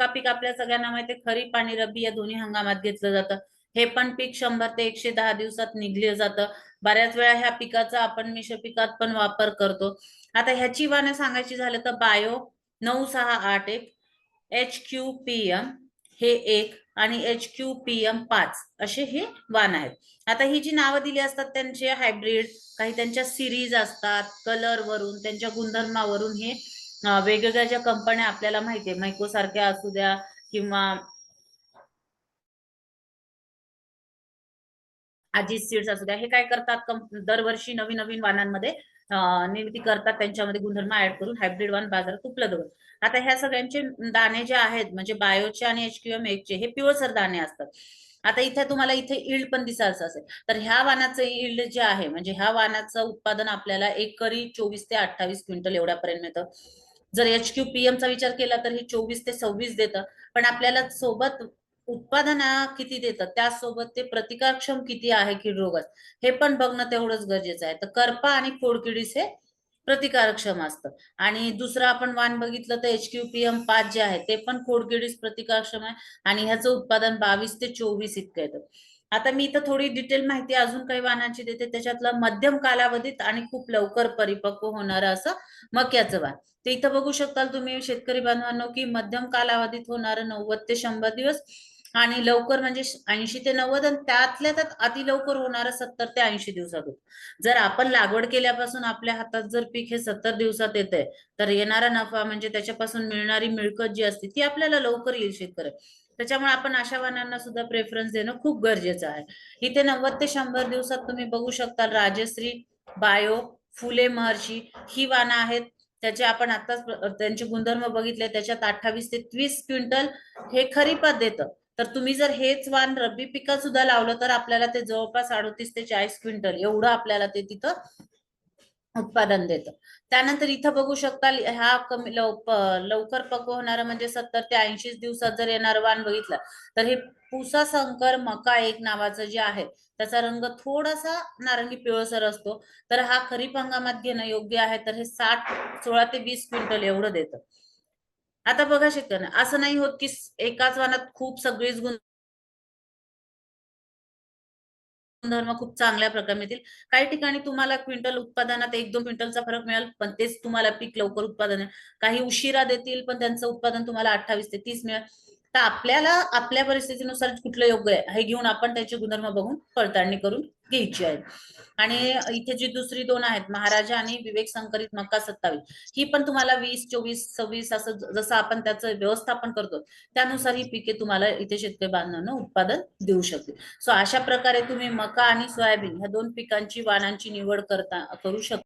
मक्का पीक आपल्या सगळ्यांना माहिती खरीप आणि रब्बी या दोन्ही हंगामात घेतलं जातं. हे पण पीक शंभर ते एकशे दहा दिवसात निघले जातं. बऱ्याच वेळा ह्या पिकाचा आपण मिश्र पिकात पण वापर करतो. आता ह्याची वानं सांगायची झालं तर बायो नऊ सहा आठ एक एच क्यू पी एम हे एक आणि एच क्यू पी एम पाच असे हे वाण आहेत. आता ही जी नावं दिली असतात त्यांचे हायब्रिड काही त्यांच्या सिरीज असतात कलर वरून त्यांच्या गुणधर्मावरून हे वेगवेगळ्या ज्या कंपन्या आपल्याला माहितीये मैको सारख्या असू द्या किंवा अजित सीड्स असू द्या हे काय करतात? दरवर्षी नवीन नवीन वाणांमध्ये निर्मिती करतात त्यांच्यामध्ये गुणधर्म ऍड करून हायब्रिड वाण बाजारात उपलब्ध होतात. आता ह्या सगळ्यांचे दाणे जे आहेत म्हणजे बायोचे आणि एच क्यू एम हे पिवळसर दाणे असतात. आता इथे तुम्हाला इथे इल्ड पण दिसायचं असेल. तर ह्या वाणाचं इल्ड जे आहे म्हणजे ह्या वाणाचं उत्पादन आपल्याला एकरी चोवीस ते अठ्ठावीस क्विंटल एवढ्यापर्यंत मिळतं. जर एच क्यू पी चा विचार केला तर हे चोवीस ते सव्वीस देतं. पण आपल्याला सोबत उत्पादना किती देतात त्यासोबत ते प्रतिकारक्षम किती आहे कीड रोगात? हे पण बघणं तेवढंच गरजेचं आहे. तर करपा आणि खोडकिडीस हे प्रतिकारक्षम असतं. आणि दुसरं आपण वाण बघितलं तर एच क्यू पी एम पाच जे आहे ते पण खोडकिडीस प्रतिकारक्षम आहे. आणि ह्याचं उत्पादन बावीस ते चोवीस इतकं येतं. आता मी इथं थोडी डिटेल माहिती अजून काही वाहनांची देते. त्याच्यातलं मध्यम कालावधीत आणि खूप लवकर परिपक्व होणार असं मक्याचं वाण ते इथं बघू शकताल तुम्ही शेतकरी बांधवांनो की मध्यम कालावधीत होणार नव्वद ते शंभर दिवस आणि लवकर म्हणजे ऐंशी ते नव्वद आणि त्यातल्या त्यात अति लवकर होणारं सत्तर ते ऐंशी दिवसात होतं. जर आपण लागवड केल्यापासून आपल्या हातात जर पीक हे सत्तर दिवसात येतंय तर येणारा नफा म्हणजे त्याच्यापासून मिळणारी मिळकत जी असते ती आपल्याला लवकर येईल शेतकरी. त्याच्यामुळे आपण अशा वाणांना सुद्धा प्रेफरन्स देणं खूप गरजेचं आहे. इथे नव्वद ते शंभर दिवसात तुम्ही बघू शकता राजश्री बायो फुले महर्षी ही वानं आहेत. त्याचे आपण आताच त्यांचे गुणधर्म बघितले त्याच्यात अठ्ठावीस ते तीस क्विंटल हे खरीपात देतं. तर तुम्ही जर हेच वाण रब्बी पिकात सुद्धा लावलं तर आपल्याला ते जवळपास अडतीस ते चाळीस क्विंटल एवढं आपल्याला ते तिथं उत्पादन देतं. त्यानंतर इथं बघू शकता हा कमी लव लवकर पक्व होणारं म्हणजे सत्तर ते ऐंशी दिवसात जर येणारं वाण बघितलं तर हे पुसा संकर मका एक नावाचं जे आहे त्याचा रंग थोडासा नारंगी पिवळसर असतो. तर हा खरीप हंगामात घेणं योग्य आहे तर हे साठ सोळा ते वीस क्विंटल एवढं देतं. आता बघा शेतकऱ्यांना असं नाही होत की एकाच वाणात खूप सगळीच गुण गुणधर्म खूप चांगल्या प्रकारे मिळतील. काही ठिकाणी तुम्हाला क्विंटल उत्पादनात एक दोन क्विंटलचा फरक मिळेल पण तेच तुम्हाला पीक लवकर उत्पादन आहे काही उशिरा देतील पण त्यांचं उत्पादन तुम्हाला अठ्ठावीस ते तीस मिळेल. तर आपल्याला आपल्या परिस्थितीनुसार कुठलं योग्य आहे हे घेऊन आपण त्याचे गुणधर्म बघून पडताळणी करून घ्यायची आहेत आणि इथे जी दुसरी दोन आहेत महाराजा आणि विवेक संकरित मक्का सत्तावीस. ही पण तुम्हाला वीस चोवीस सव्वीस असं जसं आपण त्याचं व्यवस्थापन करतो त्यानुसार ही पिके तुम्हाला इथे शेतकरी बांधवांना उत्पादन देऊ शकते सो अशा प्रकारे तुम्ही मका आणि सोयाबीन ह्या दोन पिकांची वाणांची निवड करता करू शकता.